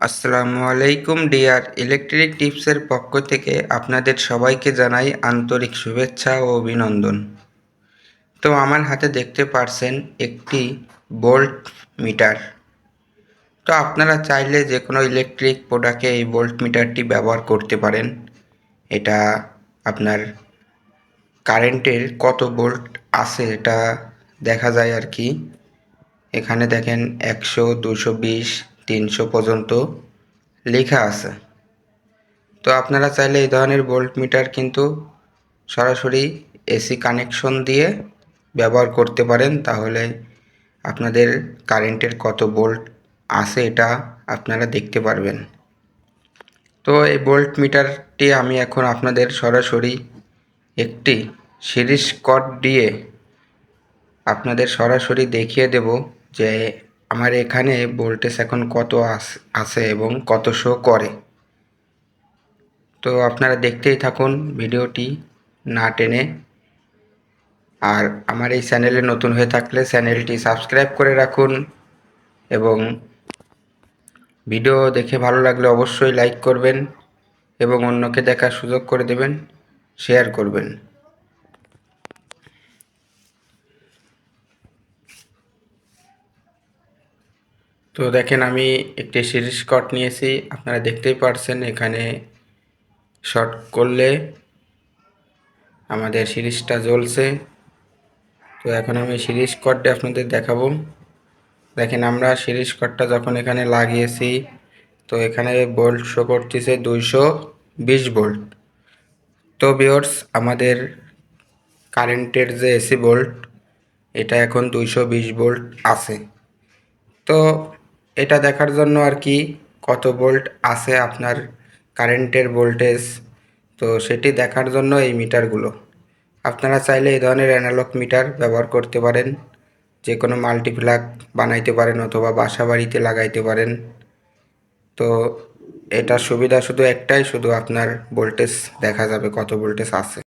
আসসালামু আলাইকুম deer electric টিপসের পক্ষ থেকে আপনাদের সবাইকে জানাই আন্তরিক শুভেচ্ছা ও অভিনন্দন। তো আমার হাতে দেখতে পারছেন একটি বোল্ট মিটার। তো আপনারা চাইলে যে কোনো ইলেকট্রিক প্রোডাক্টে এই বোল্ট মিটারটি ব্যবহার করতে পারেন। এটা আপনার কারেন্টের কত বোল্ট আছে এটা দেখা যায় আর কি। এখানে দেখেন একশো, দুশো বিশ তিনশো পর্যন্ত লেখা আছে। তো আপনারা চাইলে এই ধরনের ভোল্ট মিটার কিন্তু সরাসরি এসি কানেকশন দিয়ে ব্যবহার করতে পারেন। তাহলে আপনাদের কারেন্টের কত ভোল্ট আছে এটা আপনারা দেখতে পারবেন। তো এই ভোল্ট মিটারটি আমি এখন আপনাদের সরাসরি একটি সিরিজ কট দিয়ে আপনাদের সরাসরি দেখিয়ে দেব যে আমার এখানে ভোল্টেজ এখন কত আছে এবং কত শো করে? তো আপনারা দেখতেই থাকুন ভিডিওটি না টেনে। আর আমার এই চ্যানেলে নতুন হয়ে থাকলে চ্যানেলটি সাবস্ক্রাইব করে রাখুন এবং ভিডিও দেখে ভালো লাগলে অবশ্যই লাইক করবেন এবং অন্যকে দেখার সুযোগ করে দেবেন, শেয়ার করবেন। তো দেখেন আমি একটি সিরিজ কট নিয়েছি, আপনারা দেখতেই পারছেন এখানে শর্ট করলে আমাদের সিরিজটা জ্বলছে। তো এখন আমি সিরিজ কটটা আপনাদের দেখাবো। দেখেন আমরা সিরিজ কটটা যখন এখানে লাগিয়েছি, তো এখানে বোল্ট শো করতেছে দুইশো বিশ ভোল্ট তো বিয়র্স আমাদের কারেন্টের যে এসি বোল্ট এটা এখন দুইশো বিশ ভোল্ট আছে। তো এটা দেখার জন্য আর কি কত ভোল্ট আছে আপনার কারেন্টের ভোল্টেজ। তো সেটি দেখার জন্য এই মিটারগুলো। আপনারা চাইলে এই ধরনের অ্যানালগ মিটার ব্যবহার করতে পারেন। যে কোনো মাল্টিপ্লাগ বানাইতে পারেন অথবা বাসা বাড়িতে লাগাইতে পারেন। তো এটা সুবিধা শুধু একটাই, শুধু আপনার ভোল্টেজ দেখা যাবে কত ভোল্টেজ আছে।